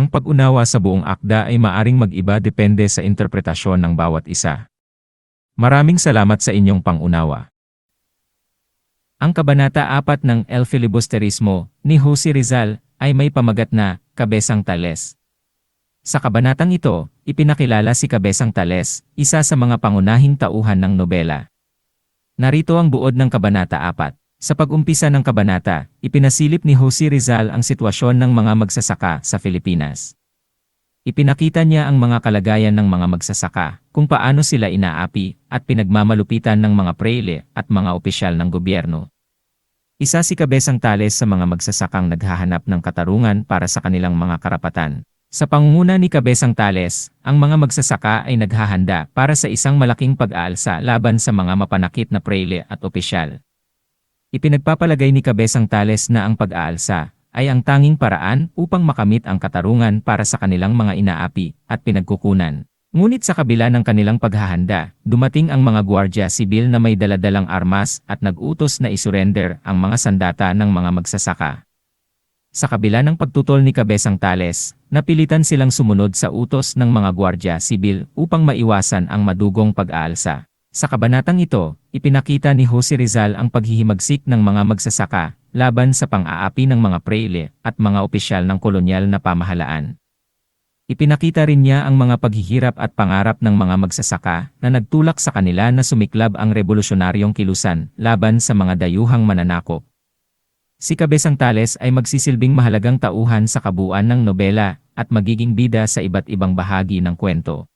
Ang pag-unawa sa buong akda ay maaring mag-iba depende sa interpretasyon ng bawat isa. Maraming salamat sa inyong pangunawa. Ang Kabanata 4 ng El Filibusterismo ni Jose Rizal ay may pamagat na Kabesang Tales. Sa kabanatang ito, ipinakilala si Kabesang Tales, isa sa mga pangunahing tauhan ng nobela. Narito ang buod ng Kabanata 4. Sa pag-umpisa ng kabanata, ipinasilip ni Jose Rizal ang sitwasyon ng mga magsasaka sa Pilipinas. Ipinakita niya ang mga kalagayan ng mga magsasaka, kung paano sila inaapi at pinagmamalupitan ng mga preile at mga opisyal ng gobyerno. Isa si Kabesang Tales sa mga magsasakang naghahanap ng katarungan para sa kanilang mga karapatan. Sa pangunguna ni Kabesang Tales, ang mga magsasaka ay naghahanda para sa isang malaking pag-aalsa laban sa mga mapanakit na preile at opisyal. Ipinagpapalagay ni Kabesang Tales na ang pag-aalsa ay ang tanging paraan upang makamit ang katarungan para sa kanilang mga inaapi at pinagkukunan. Ngunit sa kabila ng kanilang paghahanda, dumating ang mga gwardya sibil na may daladalang armas at nag-utos na isurrender ang mga sandata ng mga magsasaka. Sa kabila ng pagtutol ni Kabesang Tales, napilitan silang sumunod sa utos ng mga gwardya sibil upang maiwasan ang madugong pag-aalsa. Sa kabanatang ito, ipinakita ni Jose Rizal ang paghihimagsik ng mga magsasaka laban sa pang-aapi ng mga preile at mga opisyal ng kolonyal na pamahalaan. Ipinakita rin niya ang mga paghihirap at pangarap ng mga magsasaka na nagtulak sa kanila na sumiklab ang revolusyonaryong kilusan laban sa mga dayuhang mananakop. Si Kabesang Tales ay magsisilbing mahalagang tauhan sa kabuuan ng nobela at magiging bida sa iba't ibang bahagi ng kwento.